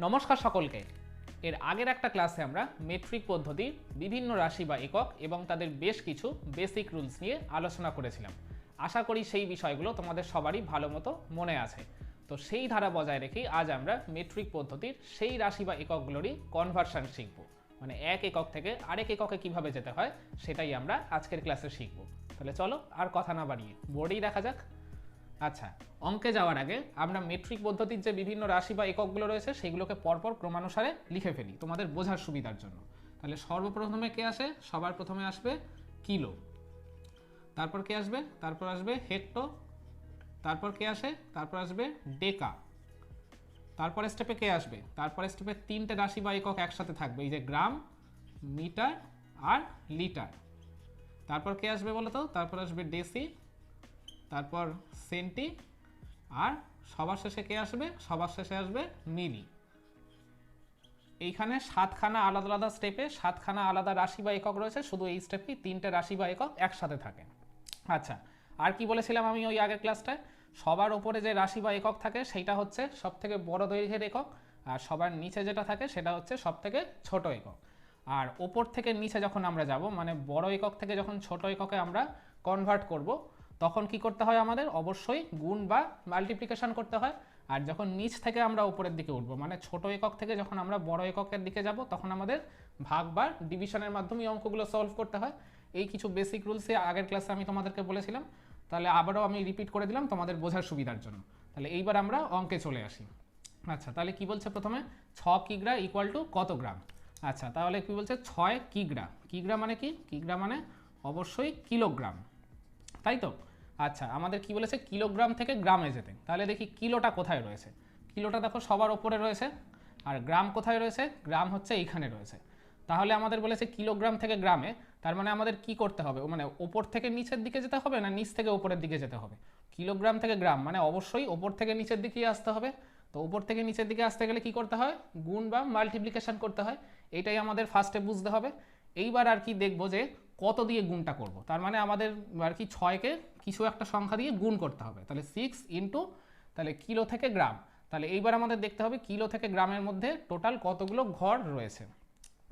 নমস্কার সকলকে। এর আগের একটা ক্লাসে আমরা মেট্রিক পদ্ধতির বিভিন্ন রাশি বা একক এবং তাদের বেশ কিছু বেসিক রুলস নিয়ে আলোচনা করেছিলাম। আশা করি সেই বিষয়গুলো তোমাদের সবারই ভালো মতো মনে আছে। তো সেই ধারা বজায় রেখেই আজ আমরা মেট্রিক পদ্ধতির সেই রাশি বা এককগুলোরই কনভার্সন শিখব। মানে এক একক থেকে আরেক এককে কীভাবে যেতে হয়, সেটাই আমরা আজকের ক্লাসে শিখব। তাহলে চলো আর কথা না বাড়িয়ে বোর্ডেই দেখা যাক। আচ্ছা অঙ্কে যাওয়ার আগে আমরা মেট্রিক পদ্ধতির যে বিভিন্ন রাশি বা এককগুলো রয়েছে, সেগুলোকে পরপর ক্রমানুসারে লিখে ফেলি তোমাদের বোঝার সুবিধার জন্য। তাহলে সর্বপ্রথমে কে আসে? সবার প্রথমে আসবে কিলো। তারপর কে আসবে? তারপর আসবে হেক্টো তারপর কে আসে? তারপর আসবে ডেকা। তারপর স্টেপে কে আসবে? তারপর স্টেপে তিনটে রাশি বা একক একসাথে থাকবে, এই যে গ্রাম, মিটার আর লিটার। তারপর কে আসবে বলো তো তারপর আসবে ডেসি তারপর সেন্টি আর সবার শেষে কে আসবে? সবার শেষে আসবে মিলি। এইখানে সাতখানা আলাদা আলাদা স্টেপে সাতখানা আলাদা রাশি বা একক রয়েছে, শুধু এই স্টেপেই তিনটে রাশি বা একক একসাথে থাকে। আচ্ছা আর কি বলেছিলাম আমি ওই আগের ক্লাসটায় সবার ওপরে যে রাশি বা একক থাকে, সেইটা হচ্ছে সব থেকে বড় দৈর্ঘ্যের একক, আর সবার নিচে যেটা থাকে, সেটা হচ্ছে সব থেকে ছোট একক। আর ওপর থেকে নিচে যখন আমরা যাব মানে বড় একক থেকে যখন ছোট এককে আমরা কনভার্ট করব তখন কি করতে হয় আমাদের? অবশ্যই গুণ বা মাল্টিপ্লিকেশন করতে হয়। আর যখন নিচ থেকে আমরা উপরের দিকে উঠবো মানে ছোট একক থেকে যখন আমরা বড় এককের দিকে যাব, তখন আমাদের ভাগ বা ডিভিশনের মাধ্যমে অঙ্কগুলো সলভ করতে হয়। এই কিছু বেসিক রুলসে আগের ক্লাসে আমি তোমাদেরকে বলেছিলাম। তাহলে আবারও আমি রিপিট করে দিলাম তোমাদের বোঝার সুবিধার জন্য। তাহলে এইবার আমরা অঙ্কে চলে আসি। আচ্ছা তাহলে কি বলছে প্রথমে? ছ কিগ্রা ইকুয়াল টু কত গ্রাম? আচ্ছা তাহলে কি বলছে? ছয় কিগ্রা। কিগ্রা মানে কি? কিগ্রা মানে অবশ্যই কিলোগ্রাম। তাই তো? আচ্ছা আমাদের কি বলেছে? কিলোগ্রাম থেকে গ্রামে যেতে তাহলে দেখি কিলোটা কোথায় রয়েছে? কিলোটা দেখো সবার ওপরে রয়েছে আর গ্রাম কোথায় রয়েছে? গ্রাম হচ্ছে এইখানে রয়েছে। তাহলে আমাদের বলেছে কিলোগ্রাম থেকে গ্রামে, তার মানে আমাদের কি করতে হবে? মানে ওপর থেকে নিচের দিকে যেতে হবে না নিচ থেকে ওপরের দিকে যেতে হবে? কিলোগ্রাম থেকে গ্রাম মানে অবশ্যই ওপর থেকে নিচের দিকেই আসতে হবে। তো ওপর থেকে নিচের দিকে আসতে গেলে কি করতে হয়? গুণ বা মাল্টিপ্লিকেশন করতে হয়। এটাই আমাদের ফার্স্টে বুঝতে হবে। এইবার আর কি দেখব যে কত দিয়ে গুণটা করব? তার মানে আমাদের আর কি ছয়কে কিছু একটা সংখ্যা দিয়ে গুণ করতে হবে। তাহলে সিক্স ইন্টু তাহলে কিলো থেকে গ্রাম। তাহলে এইবার আমাদের দেখতে হবে কিলো থেকে গ্রামের মধ্যে টোটাল কতগুলো ঘর রয়েছে।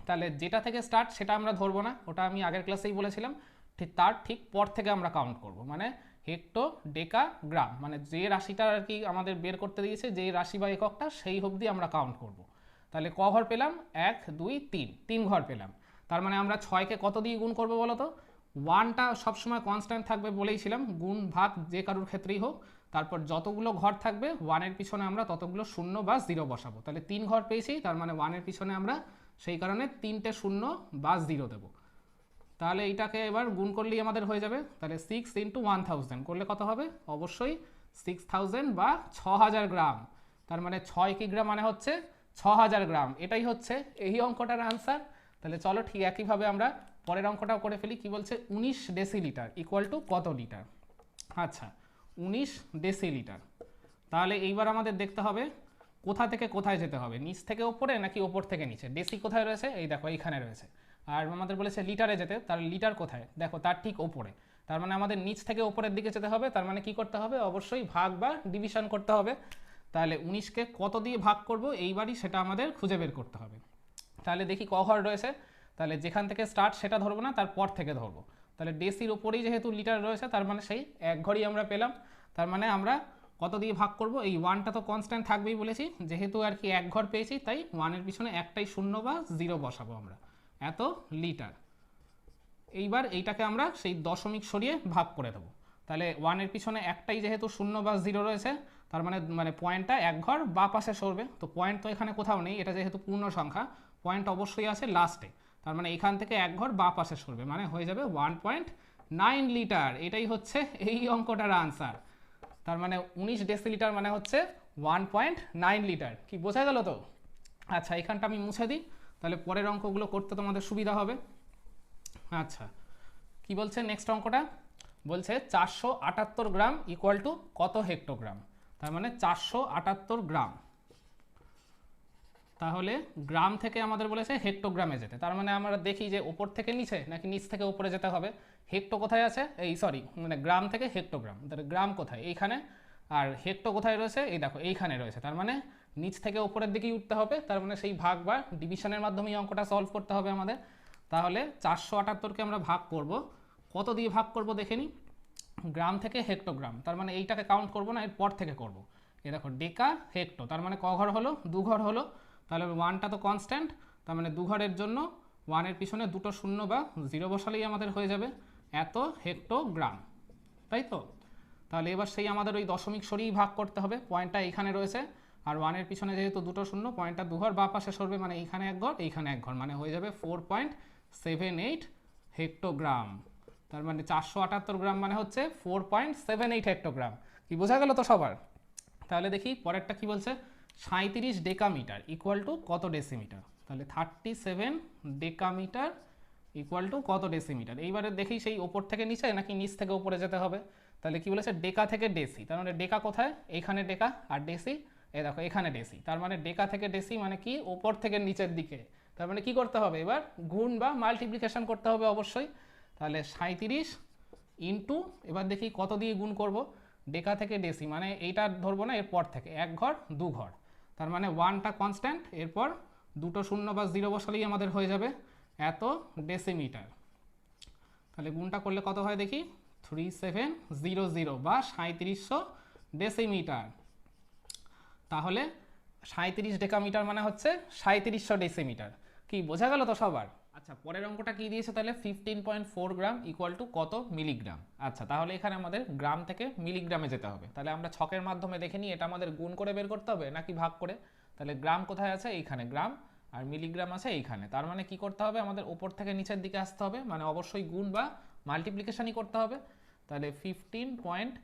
তাহলে যেটা থেকে স্টার্ট সেটা আমরা ধরবো না, ওটা আমি আগের ক্লাসেই বলেছিলাম। ঠিক তার ঠিক পর থেকে আমরা কাউন্ট করব। মানে হেক্টো ডেকা গ্রাম মানে যে রাশিটা আর কি আমাদের বের করতে দিয়েছে যে রাশি বা এককটা, সেই অবধি আমরা কাউন্ট করব। তাহলে ক ঘর পেলাম? এক, দুই, তিন। তিন ঘর পেলাম। তার মানে আমরা ছয়কে কত দিয়ে গুণ করব বলো তো? ওয়ানটা সবসময় কনস্ট্যান্ট থাকবে বলেইছিলাম গুণ ভাগ যে কারোর ক্ষেত্রেই হোক, তারপর যতগুলো ঘর থাকবে, ওয়ানের পিছনে আমরা ততগুলো শূন্য বা জিরো বসাবো। তাহলে তিন ঘর পেয়েছি, তার মানে ওয়ানের পিছনে আমরা সেই কারণে তিনটে শূন্য বা জিরো দেবো। তাহলে এইটাকে এবার গুণ করলেই আমাদের হয়ে যাবে। তাহলে সিক্স ইন্টু ওয়ান থাউজেন্ড করলে কত হবে? অবশ্যই সিক্স থাউজেন্ড বা ছ হাজার গ্রাম। তার মানে ছয় কিগ্রা মানে হচ্ছে ছ হাজার গ্রাম। এটাই হচ্ছে এই অঙ্কটার আনসার তাহলে চলো ঠিক একইভাবে আমরা পরের অঙ্কটাও করে ফেলি। কি বলছে? উনিশ ডেসিলিটার ইকুয়াল টু কত লিটার? আচ্ছা উনিশ ডেসিলিটার। তাহলে এইবার আমাদের দেখতে হবে, কোথা থেকে কোথায় যেতে হবে? নিচ থেকে ওপরে নাকি ওপর থেকে নিচে? ডেসি কোথায় রয়েছে? এই দেখো, এইখানে রয়েছে। আর আমাদের বলেছে লিটারে যেতে, তার লিটার কোথায়? দেখো, তার ঠিক ওপরে। তার মানে আমাদের নিচ থেকে ওপরের দিকে যেতে হবে, তার মানে কি করতে হবে? অবশ্যই ভাগ বা ডিভিশন করতে হবে। তাহলে উনিশকে কত দিয়ে ভাগ করব? এইবারই সেটা আমাদের খুঁজে বের করতে হবে। তাহলে দেখি ক রয়েছে। তাহলে যেখান থেকে স্টার্ট সেটা ধরবো না, তারপর থেকে ধরবো। তাহলে ডেসির উপরেই যেহেতু লিটার রয়েছে, তার মানে সেই এক ঘরই আমরা পেলাম। তার মানে আমরা কত দিয়ে ভাগ করব? এই ওয়ানটা তো কনস্ট্যান্ট থাকবেই বলেছি। যেহেতু আর কি এক ঘর পেয়েছি, তাই ওয়ানের পিছনে একটাই শূন্য বা জিরো বসাবো আমরা। এত লিটার এইবার এইটাকে আমরা সেই দশমিক সরিয়ে ভাগ করে দেবো। তাহলে ওয়ানের পিছনে একটাই যেহেতু শূন্য বা জিরো রয়েছে, তার মানে মানে পয়েন্টটা এক ঘর বা পাশে সরবে। তো পয়েন্ট তো এখানে কোথাও নেই, এটা যেহেতু পূর্ণ সংখ্যা। পয়েন্ট অবশ্যই আছে লাস্টে তার মানে এখান থেকে এক ঘর বা পাশে সরবে মানে হয়ে যাবে ওয়ান পয়েন্ট নাইন লিটার এটাই হচ্ছে এই অঙ্কটার আনসার তার মানে উনিশ ডেসিলিটার মানে হচ্ছে ওয়ান পয়েন্ট নাইন লিটার কি বোঝা গেল তো? আচ্ছা এখানটা আমি মুছে দিই, তাহলে পরের অঙ্কগুলো করতে তোমাদের সুবিধা হবে। আচ্ছা কি বলছে নেক্সট অঙ্কটা? বলছে চারশো আটাত্তর গ্রাম ইকুয়াল টু কত হেক্টোগ্রাম তার মানে চারশো আটাত্তর গ্রাম। তাহলে গ্রাম থেকে আমাদের বলেছে হেক্টোগ্রামে যেতে। তার মানে আমরা দেখি যে ওপর থেকে নিচে নাকি নিচ থেকে উপরে যেতে হবে। হেক্টো কোথায় আছে? এই সরি মানে গ্রাম থেকে হেক্টোগ্রাম তাহলে গ্রাম কোথায়? এইখানে। আর হেক্টো কোথায় রয়েছে? এই দেখো, এইখানে রয়েছে। তার মানে নিচ থেকে উপরের দিকেই উঠতে হবে। তার মানে সেই ভাগ বা ডিভিশনের মাধ্যমে এই অঙ্কটা সলভ করতে হবে আমাদের। তাহলে চারশো আটাত্তরকে আমরা ভাগ করব। কত দিয়ে ভাগ করব দেখে নিই গ্রাম থেকে হেক্টোগ্রাম তার মানে এইটাকে কাউন্ট করব না এর পর থেকে করব। এ দেখো, ডেকা হেক্টো তার মানে ক ঘর হলো? দু ঘর হলো। তাহলে ওয়ানটা তো কনস্ট্যান্ট তার মানে দু ঘরের জন্য ওয়ানের পিছনে দুটো শূন্য বা জিরো বসালেই আমাদের হয়ে যাবে এত হেক্টোগ্রাম তাই তো? তাহলে এবার সেই আমাদের ওই দশমিক সরিয়েই ভাগ করতে হবে পয়েন্টটা এইখানে রয়েছে, আর ওয়ানের পিছনে যেহেতু দুটো শূন্য পয়েন্টটা দুঘর, বা পাশে সরবে মানে এইখানে এক ঘর, এইখানে এক ঘর মানে হয়ে যাবে four point seven eight hectogram তার মানে চারশো আটাত্তর গ্রাম মানে হচ্ছে four point seven eight hectogram কি বোঝা গেল তো সবার? তাহলে দেখি, পরেরটা কি বলছে? সাঁত্রিশ ডেকামিটার ইকুয়াল টু কত ডেসিমিটার তাহলে thirty seven decametre equal to কত ডেসিমিটার এইবারে দেখি সেই ওপর থেকে নিচে নাকি নিচ থেকে উপরে যেতে হবে। তাহলে কি বলেছে? ডেকা থেকে ডেসি। তার মানে ডেকা কোথায়? এইখানে ডেকা আর ডেসি। এ দেখো এখানে ডেসি। তার মানে ডেকা থেকে ডেসি মানে কি? ওপর থেকে নিচের দিকে। তার মানে কি করতে হবে এবার? গুণ বা মাল্টিপ্লিকেশন করতে হবে অবশ্যই। তাহলে সাঁত্রিশ ইন্টু এবার দেখি কত দিয়ে গুণ করব? ডেকা থেকে ডেসি। মানে এইটা ধরবো না, এরপর থেকে। এক ঘর, দু ঘর। তার মানে ওয়ানটা কনস্ট্যান্ট এরপর দুটো শূন্য বা জিরো বসালেই আমাদের হয়ে যাবে এত ডেসিমিটার তাহলে গুণটা করলে কত হয় দেখি? থ্রি সেভেন জিরো জিরো বা সাঁত্রিশশো ডেসিমিটার তাহলে সাঁত্রিশ ডেকামিটার মানে হচ্ছে সাঁত্রিশশো ডেসিমিটার কি, বোঝা গেল তো সবার? আচ্ছা পরের অঙ্কটা কি দিয়েছে তাহলে? Fifteen point four gram equal to কত? মিলিগ্রাম আচ্ছা তাহলে এখানে আমাদের গ্রাম থেকে মিলিগ্রামে যেতে হবে। তাহলে আমরা ছকের মাধ্যমে দেখে নিই, এটা আমাদের গুণ করে বের করতে হবে নাকি ভাগ করে? তাহলে গ্রাম কোথায় আছে? এইখানে গ্রাম আর মিলিগ্রাম আছে এইখানে। তার মানে কি করতে হবে? আমাদের ওপর থেকে নিচের দিকে আসতে হবে মানে অবশ্যই গুণ বা মাল্টিপ্লিকেশনই করতে হবে। তাহলে ফিফটিন পয়েন্ট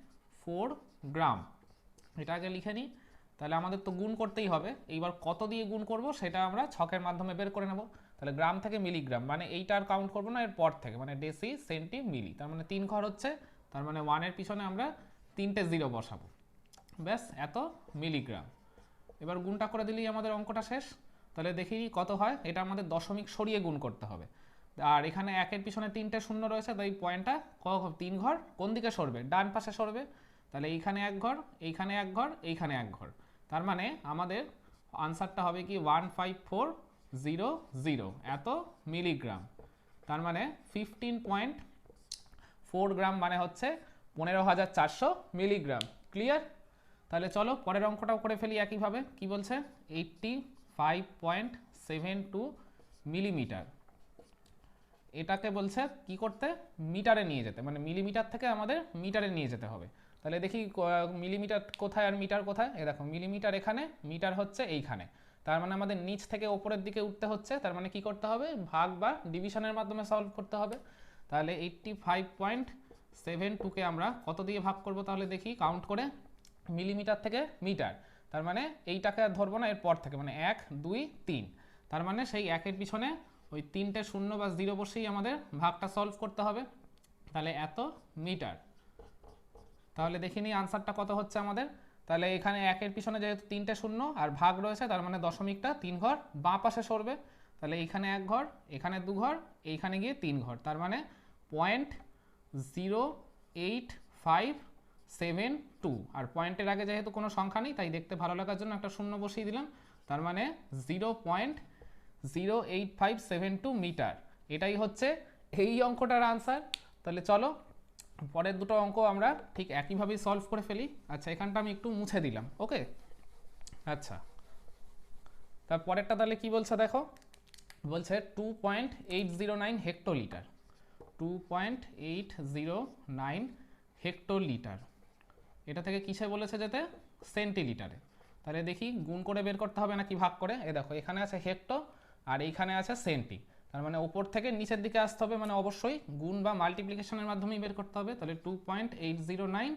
ফোর গ্রাম এটা আগে লিখে নিই। তাহলে আমাদের তো গুণ করতেই হবে। এইবার কত দিয়ে গুণ করব? সেটা আমরা ছকের মাধ্যমে বের করে নেব। তাহলে গ্রাম থেকে মিলিগ্রাম মানে এইটা আর কাউন্ট করব না, এর পর থেকে মানে ডেসি সেন্টি মিলি তার মানে তিন ঘর হচ্ছে, তার মানে ওয়ানের পিছনে আমরা তিনটে জিরো বসাবো। ব্যাস, এত মিলিগ্রাম। এবার গুণটা করে দিলেই আমাদের অঙ্কটা শেষ। তাহলে দেখি কত হয়, এটা আমাদের দশমিক সরিয়ে গুণ করতে হবে। আর এখানে একের পিছনে তিনটে শূন্য রয়েছে, তাই পয়েন্টটা ক, তিন ঘর, কোন দিকে সরবে? ডান পাশে সরবে। তাহলে এইখানে এক ঘর, এইখানে এক ঘর, এইখানে এক ঘর। তার মানে আমাদের আনসারটা হবে কি one five four zero zero, এত মিলিগ্রাম। তার মানে ফিফটিন পয়েন্ট ফোর গ্রাম মানে হচ্ছে পনেরো হাজার চারশো মিলিগ্রাম। ক্লিয়ার তাহলে চলো পরের অঙ্কটাও করে ফেলি একইভাবে। কি বলছে? Eighty five point seven two millimetre এটাকে বলছে কি করতে? মিটারে নিয়ে যেতে। মানে মিলিমিটার থেকে আমাদের মিটারে নিয়ে যেতে হবে। তাহলে দেখি মিলিমিটার কোথায় আর মিটার কোথায়? এ দেখো মিলিমিটার এখানে, মিটার হচ্ছে এইখানে। তার মানে আমাদের নিচ থেকে ওপরের দিকে উঠতে হচ্ছে, তার মানে কি করতে হবে? ভাগ বা ডিভিশনের মাধ্যমে সলভ করতে হবে। তাহলে এইটটি ফাইভ পয়েন্ট সেভেন টুকে আমরা কত দিয়ে ভাগ করব তাহলে দেখি? কাউন্ট করে মিলিমিটার থেকে মিটার তার মানে এইটাকে ধরবো না, এরপর থেকে। মানে এক, দুই, তিন। তার মানে সেই একের পিছনে ওই তিনটে শূন্য বা জিরো বসেই আমাদের ভাগটা সলভ করতে হবে। তাহলে এত মিটার তাহলে দেখিনি আনসারটা কত হচ্ছে আমাদের? তাহলে এখানে একের পিছনে যেহেতু তিনটে শূন্য আর ভাগ রয়েছে, তার মানে দশমিকটা তিন ঘর, বাঁ পাশে সরবে। তাহলে এইখানে এক ঘর, এখানে দু ঘর, এইখানে গিয়ে তিন ঘর। তার মানে point zero eight five seven two আর পয়েন্টের আগে যেহেতু কোনো সংখ্যা নেই, তাই দেখতে ভালো লাগার জন্য একটা শূন্য বসিয়ে দিলাম। তার মানে zero point zero eight five seven two metre এটাই হচ্ছে এই অঙ্কটার আনসার তাহলে চলো পরের দুটো অঙ্ক আমরা ঠিক একইভাবেই সলভ করে ফেলি। আচ্ছা এখানটা আমি একটু মুছে দিলাম, ওকে? আচ্ছা। তার পরেরটা তাহলে কি বলছে দেখো? বলছে two point eight zero nine hectolitre. Two point eight zero nine hectolitre. এটা থেকে কিসে বলেছে যেতে? সেন্টিলিটারে। তাহলে দেখি, গুণ করে বের করতে হবে নাকি ভাগ করে? এ দেখো, এখানে আছে হেক্টো আর এইখানে আছে সেন্টি। তার মানে ওপর থেকে নিচের দিকে আসতে হবে মানে অবশ্যই গুণ বা মাল্টিপ্লিকেশনের মাধ্যমেই বের করতে হবে। তাহলে two point eight zero nine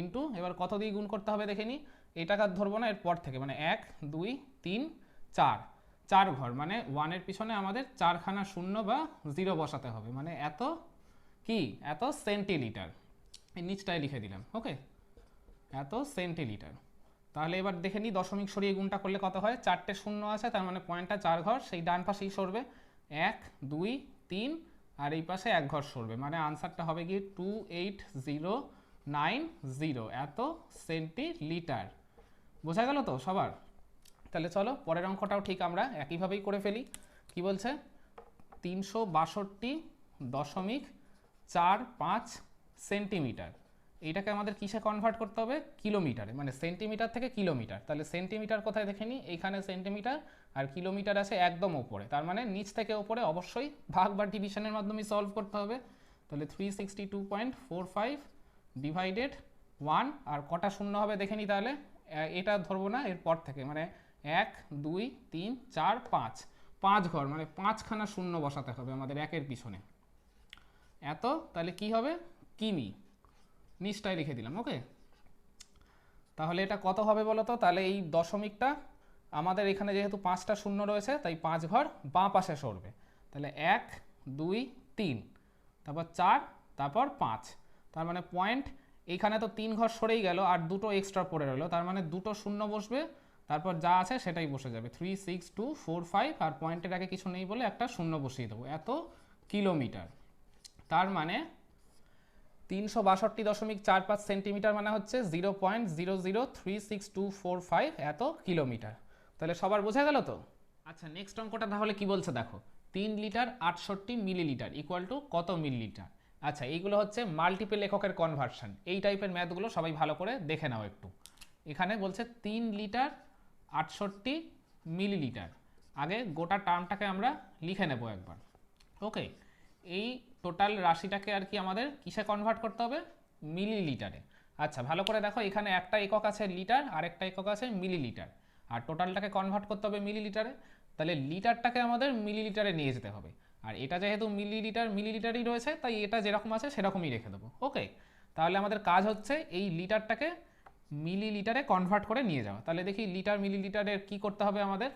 into এবার কত দিয়ে গুণ করতে হবে দেখে নিই এটাকে আর ধরবো না, এরপর থেকে মানে এক, দুই, তিন, চার। চার ঘর মানে ওয়ানের পিছনে আমাদের চারখানা শূন্য বা জিরো বসাতে হবে। মানে এত কি? এত সেন্টিলিটার এই নিচটায় লিখে দিলাম ওকে এত সেন্টিলিটার তাহলে এবার দেখে নিই দশমিক সরিয়ে গুণটা করলে কত হয়? চারটে শূন্য আছে, তার মানে পয়েন্টটা চার ঘর, সেই ডান পাশেই সরবে। এক, দুই, তিন, আর এই পাশে এক ঘর সরবে। মানে আনসারটা হবে কি two eight zero nine zero এত সেন্টিলিটার। বোঝা গেল তো সবার? তাহলে চলো, পরের অঙ্কটাও ঠিক আমরা একইভাবেই করে ফেলি। কি বলছে? তিনশো বাষট্টি দশমিক চার পাঁচ সেন্টিমিটার। এইটাকে আমাদের কিসে কনভার্ট করতে হবে? কিলোমিটারে মানে সেন্টিমিটার থেকে কিলোমিটার। তাহলে সেন্টিমিটার কোথায় দেখে নিই? এইখানে সেন্টিমিটার আর কিলোমিটার আছে একদম ওপরে। তার মানে নিচ থেকে ওপরে অবশ্যই ভাগ বা ডিভিশনের মাধ্যমে সলভ করতে হবে। তাহলে three sixty two point four five divided one আর কটা শূন্য হবে দেখে নিই তাহলে? এটা ধরবো না, এরপর থেকে। মানে এক, দুই, তিন, চার, পাঁচ। পাঁচ ঘর মানে পাঁচখানা শূন্য বসাতে হবে আমাদের একের পিছনে। এত, তাহলে কি হবে? কিমি। নিচটায় লিখে দিলাম ওকে তাহলে এটা কত হবে বলো তো তাহলে এই দশমিকটা আমাদের এখানে যেহেতু পাঁচটা শূন্য রয়েছে, তাই পাঁচ ঘর বাঁ পাশে সরবে। তাহলে এক, দুই, তিন, তারপর চার, তারপর পাঁচ। তার মানে পয়েন্ট এইখানে তো তিন ঘর সরেই গেল, আর দুটো এক্সট্রা পড়ে রইল। তার মানে দুটো শূন্য বসবে, তারপর যা আছে সেটাই বসে যাবে। Three six two four five আর পয়েন্টের আগে কিছু নেই বলে একটা শূন্য বসিয়ে দেবো। এত কিলোমিটার তার মানে তিনশো বাষট্টি দশমিক চার পাঁচ সেন্টিমিটার মানে হচ্ছে zero point zero zero three six two four five এত কিলোমিটার। তাহলে সবার বোঝা গেল তো? আচ্ছা নেক্সট অঙ্কটা তাহলে কি বলছে দেখো? তিন লিটার আটষট্টি মিলিলিটার ইকুয়াল টু কত মিলিলিটার? আচ্ছা এইগুলো হচ্ছে মাল্টিপল এককের কনভার্সন এই টাইপের ম্যাথগুলো সবাই ভালো করে দেখে নাও একটু। এখানে বলছে তিন লিটার আটষট্টি মিলিলিটার। আগে গোটা টার্মটাকে আমরা লিখে নেব একবার। ওকে এই টোটাল রাশিটাকে আর কি আমাদের কিসে কনভার্ট করতে হবে? মিলিলিটারে আচ্ছা ভালো করে দেখো, এখানে একটা একক আছে লিটার আর একটা একক আছে মিলিলিটার আর টোটালটাকে কনভার্ট করতে হবে মিলিলিটারে তাহলে লিটারটাকে আমাদের মিলিলিটারে নিয়ে যেতে হবে। আর এটা যেহেতু মিলিলিটার মিলিলিটারই রয়েছে, তাই এটা যেরকম আছে সেরকমই রেখে দেবো। ওকে তাহলে আমাদের কাজ হচ্ছে এই লিটারটাকে মিলিলিটারে কনভার্ট করে নিয়ে যাওয়া। তাহলে দেখি লিটার মিলিলিটারের কি করতে হবে আমাদের?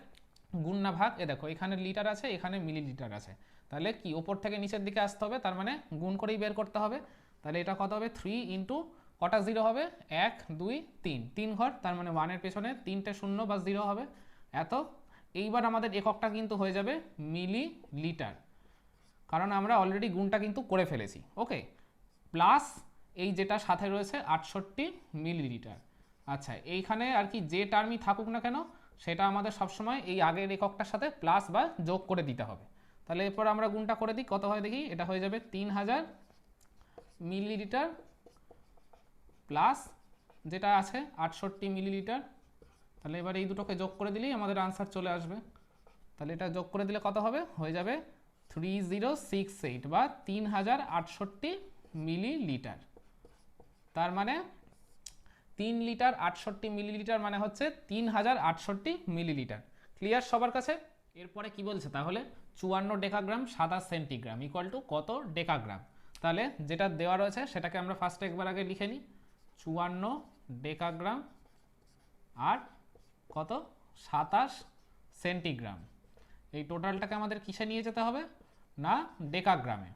গুণ ভাগ এ দেখো, এখানে লিটার আছে, এখানে মিলিলিটার আছে। তাহলে কি? ওপর থেকে নিচের দিকে আসতে হবে, তার মানে গুণ করেই বের করতে হবে। তাহলে এটা কত হবে? থ্রি ইন্টু কটা জিরো হবে? এক, দুই, তিন। তিন ঘর, তার মানে ওয়ানের পেছনে তিনটে শূন্য বা জিরো হবে। এত। এইবার আমাদের এককটা কিন্তু হয়ে যাবে মিলি লিটার কারণ আমরা অলরেডি গুণটা কিন্তু করে ফেলেছি। ওকে প্লাস এই যেটা সাথে রয়েছে আটষট্টি মিলিলিটার। আচ্ছা এইখানে আর কি যে টার্মই থাকুক না কেন, সেটা আমাদের সবসময় এই আগের এককটার সাথে প্লাস বা যোগ করে দিতে হবে। তাহলে এরপর আমরা গুণটা করে দিই, কত হয় দেখি? এটা হয়ে যাবে তিন হাজার মিলিলিটার প্লাস যেটা আছে আটষট্টি মিলিলিটার। তাহলে এবার এই দুটোকে যোগ করে দিলেই আমাদের আনসার চলে আসবে। তাহলে এটা যোগ করে দিলে কত হবে? হয়ে যাবে থ্রি জিরো সিক্স এইট বা তিন হাজার আটষট্টি মিলিলিটার। তার মানে তিন লিটার আটষট্টি মিলিলিটার মানে হচ্ছে তিন হাজার আটষট্টি মিলিলিটার। ক্লিয়ার সবার কাছে? এরপরে কি বলছে তাহলে? চুয়ান্ন ডেকাগ্রাম, সাতাশ সেন্টিগ্রাম ইকুয়াল টু কত ডেকাগ্রাম? তাহলে যেটা দেওয়া রয়েছে, সেটাকে আমরা ফার্স্টে একবার আগে লিখে নিই। চুয়ান্ন ডেকাগ্রাম আর কত? সাতাশ সেন্টিগ্রাম। এই টোটালটাকে আমাদের কিসে নিয়ে যেতে হবে? না, ডেকাগ্রামে।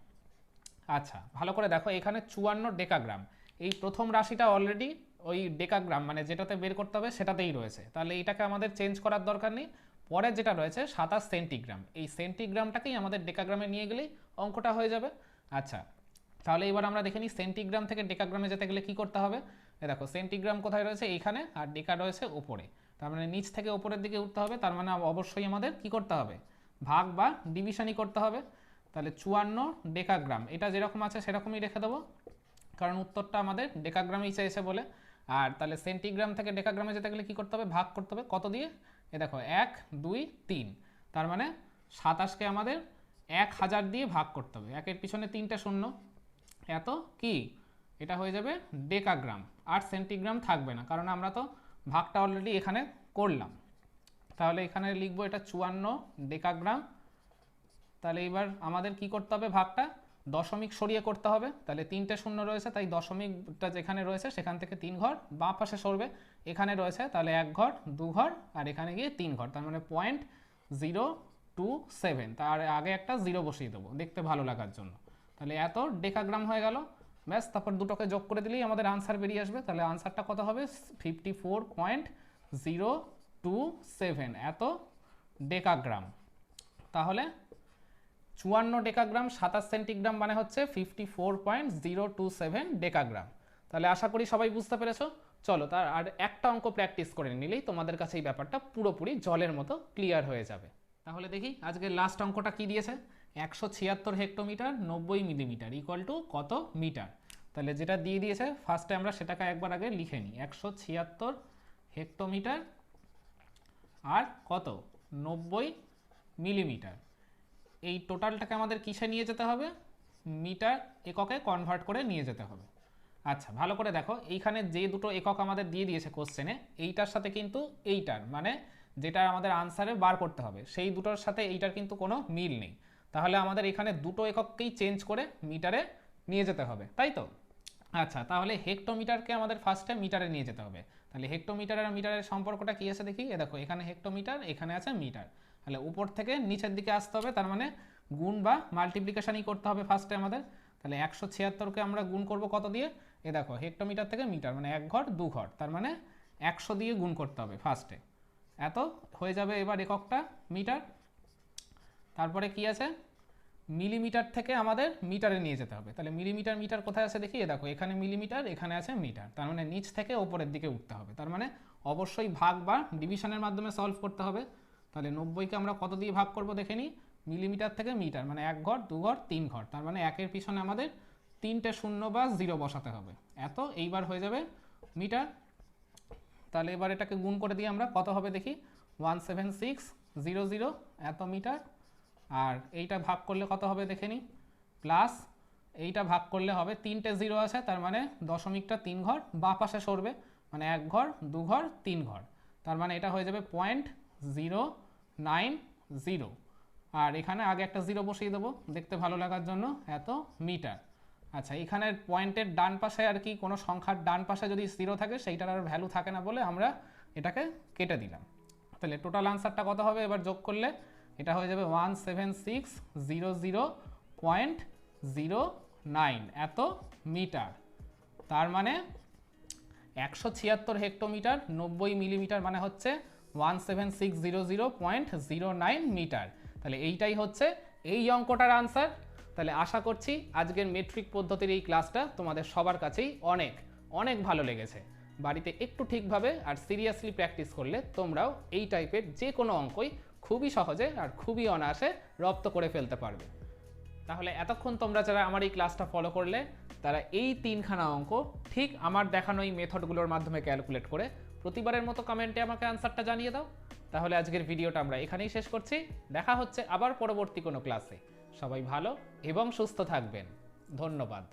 আচ্ছা ভালো করে দেখো, এখানে চুয়ান্ন ডেকাগ্রাম। এই প্রথম রাশিটা অলরেডি ওই ডেকাগ্রাম মানে যেটাতে বের করতে হবে সেটাতেই রয়েছে। তাহলে এটাকে আমাদের চেঞ্জ করার দরকার নেই। পরে যেটা রয়েছে সাতাশ সেন্টিগ্রাম। এই সেন্টিগ্রামটাকেই আমাদের ডেকাগ্রামে নিয়ে গেলেই অঙ্কটা হয়ে যাবে। আচ্ছা তাহলে এবার আমরা দেখে নিই সেন্টিগ্রাম থেকে ডেকাগ্রামে যেতে গেলে কি করতে হবে? দেখো, সেন্টিগ্রাম কোথায় রয়েছে? এইখানে, আর ডেকা রয়েছে ওপরে তার মানে নিচ থেকে ওপরের দিকে উঠতে হবে, তার মানে অবশ্যই আমাদের কি করতে হবে? ভাগ বা ডিভিশনই করতে হবে। তাহলে চুয়ান্ন ডেকাগ্রাম, এটা যেরকম আছে সেরকমই রেখে দেবো। কারণ উত্তরটা আমাদের ডেকাগ্রামেই চেয়েছে বলে। আর তাহলে সেন্টিগ্রাম থেকে ডেকাগ্রামে যেতে গেলে কি করতে হবে? ভাগ করতে হবে। কত দিয়ে? এ দেখো, এক, দুই, তিন। তার মানে সাতাশকে আমাদের এক হাজার দিয়ে ভাগ করতে হবে। একের পিছনে তিনটে শূন্য। এত কি? এটা হয়ে যাবে ডেকাগ্রাম আর সেন্টিগ্রাম থাকবে না, কারণ আমরা তো ভাগটা অলরেডি এখানে করলাম। তাহলে এখানে লিখব এটা চুয়ান্ন ডেকাগ্রাম তাহলে এবার আমাদের কি করতে হবে ভাগটা? দশমিক সরিয়ে করতে হবে, তাহলে তিনটে শূন্য রয়েছে, তাই দশমিকটা যেখানে রয়েছে সেখান থেকে তিন ঘর, বাঁ পাশে সরবে, এখানে রয়েছে তাহলে এক ঘর, দু ঘর, আর এখানে গিয়ে তিন ঘর, তার মানে পয়েন্ট জিরো টু সেভেন তার আগে একটা জিরো বসিয়ে দেবো, দেখতে ভালো লাগার জন্য। তাহলে এত ডেকাগ্রাম হয়ে গেল, ব্যাস, তারপর দুটোকে যোগ করে দিলেই আমাদের আনসার বেরিয়ে আসবে, তাহলে আনসারটা কত হবে? Fifty four point zero two seven এত ডেকাগ্রাম তাহলে চুয়ান্ন ডেকাগ্রাম, সাতাশ সেন্টিগ্রাম মানে হচ্ছে fifty four point zero two seven decagram. তাহলে আশা করি সবাই বুঝতে পেরেছ। চলো তার আর একটা অঙ্ক প্র্যাকটিস করে নিলেই তোমাদের কাছে এই ব্যাপারটা পুরোপুরি জলের মতো ক্লিয়ার হয়ে যাবে। তাহলে দেখি আজকের লাস্ট অঙ্কটা কি দিয়েছে? একশো ছিয়াত্তর হেক্টোমিটার, নব্বই মিলিমিটার ইকুয়াল টু কত মিটার? তাহলে যেটা দিয়ে দিয়েছে ফার্স্টে আমরা সেটাকে একবার আগে লিখে নিই। একশো ছিয়াত্তর হেক্টোমিটার আর কত? নব্বই মিলিমিটার। এই টোটালটাকে আমাদের কিসে নিয়ে যেতে হবে? মিটার এককে কনভার্ট করে নিয়ে যেতে হবে। আচ্ছা ভালো করে দেখো, এইখানে যে দুটো একক আমাদের দিয়ে দিয়েছে কোশ্চেনে এইটার সাথে কিন্তু এইটার মানে যেটা আমাদের আনসারে বার করতে হবে, সেই দুটোর সাথে এইটার কিন্তু কোনো মিল নেই। তাহলে আমাদের এখানে দুটো একককেই চেঞ্জ করে মিটারে নিয়ে যেতে হবে, তাই তো? আচ্ছা তাহলে হেক্টোমিটারকে আমাদের ফার্স্টে মিটারে নিয়ে যেতে হবে। তাহলে হেক্টোমিটার আর মিটারের সম্পর্কটা কী আছে দেখি? এ দেখো, এখানে হেক্টোমিটার এখানে আছে মিটার। তাহলে উপর থেকে নিচের দিকে আসতে হবে, তার মানে গুণ বা মাল্টিপ্লিকেশনই করতে হবে ফার্স্টে আমাদের। তাহলে একশো ছিয়াত্তরকে আমরা গুণ করব কত দিয়ে? এ দেখো হেক্টোমিটার থেকে মিটার মানে এক ঘর, দু ঘর, তার মানে একশো দিয়ে গুণ করতে হবে ফার্স্টে এত হয়ে যাবে এবার এককটা মিটার তারপরে কি আছে? মিলিমিটার থেকে আমাদের মিটারে নিয়ে যেতে হবে। তাহলে মিলিমিটার মিটার কোথায় আছে দেখি? এ দেখো, এখানে মিলিমিটার এখানে আছে মিটার তার মানে নিচ থেকে ওপরের দিকে উঠতে হবে। তার মানে অবশ্যই ভাগ বা ডিভিশনের মাধ্যমে সলভ করতে হবে। তাহলে নব্বইকে আমরা কত দিয়ে ভাগ করব দেখে নিই মিলিমিটার থেকে মিটার মানে এক ঘর, দু ঘর, তিন ঘর। তার মানে একের পিছনে আমাদের তিনটে শূন্য বা জিরো বসাতে হবে। এত, এইবার হয়ে যাবে মিটার। তাহলে এবার এটাকে গুণ করে দিয়ে আমরা কত হবে দেখি? One seven six, zero zero, এত মিটার। আর এইটা ভাগ করলে কত হবে দেখে নিই প্লাস এইটা ভাগ করলে হবে তিনটে জিরো আছে, তার মানে দশমিকটা তিন ঘর, বা পাশে সরবে। মানে এক ঘর, দু ঘর, তিন ঘর। তার মানে এটা হয়ে যাবে পয়েন্ট জিরো নাইন জিরো। আর এখানে আগে একটা জিরো বসিয়ে দেবো, দেখতে ভালো লাগার জন্য, এত মিটার। আচ্ছা এখানের পয়েন্টের ডান পাশে আর কি কোনো সংখ্যার ডান পাশে যদি জিরো থাকে, সেইটার আর ভ্যালু থাকে না বলে আমরা এটাকে কেটে দিলাম। তাহলে টোটাল আনসারটা কত হবে? এবার যোগ করলে এটা হয়ে যাবে one seven six zero zero point zero nine. এত মিটার। তার মানে একশো ছিয়াত্তর হেক্টোমিটার, নব্বই মিলিমিটার মানে হচ্ছে one seven six zero zero point zero nine metre তাহলে এইটাই হচ্ছে এই অঙ্কটার আনসার তাহলে আশা করছি আজকের মেট্রিক পদ্ধতির এই ক্লাসটা তোমাদের সবার কাছেই অনেক অনেক ভালো লেগেছে। বাড়িতে একটু ঠিকভাবে আর সিরিয়াসলি প্র্যাকটিস করলে তোমরাও এই টাইপের যে কোনো অঙ্কই খুবই সহজে আর খুবই অনায়াসে রপ্ত করে ফেলতে পারবে। তাহলে এতক্ষণ তোমরা যারা আমার এই ক্লাসটা ফলো করলে, তারা এই তিনখানা অঙ্ক ঠিক আমার দেখানো এই মেথডগুলোর মাধ্যমে ক্যালকুলেট করে প্রতিবারের মতো কমেন্টে আমাকে আনসারটা জানিয়ে দাও। তাহলে আজকের ভিডিওটা আমরা এখানেই শেষ করছি। দেখা হচ্ছে আবার পরবর্তী কোনো ক্লাসে। সবাই ভালো এবং সুস্থ থাকবেন। ধন্যবাদ।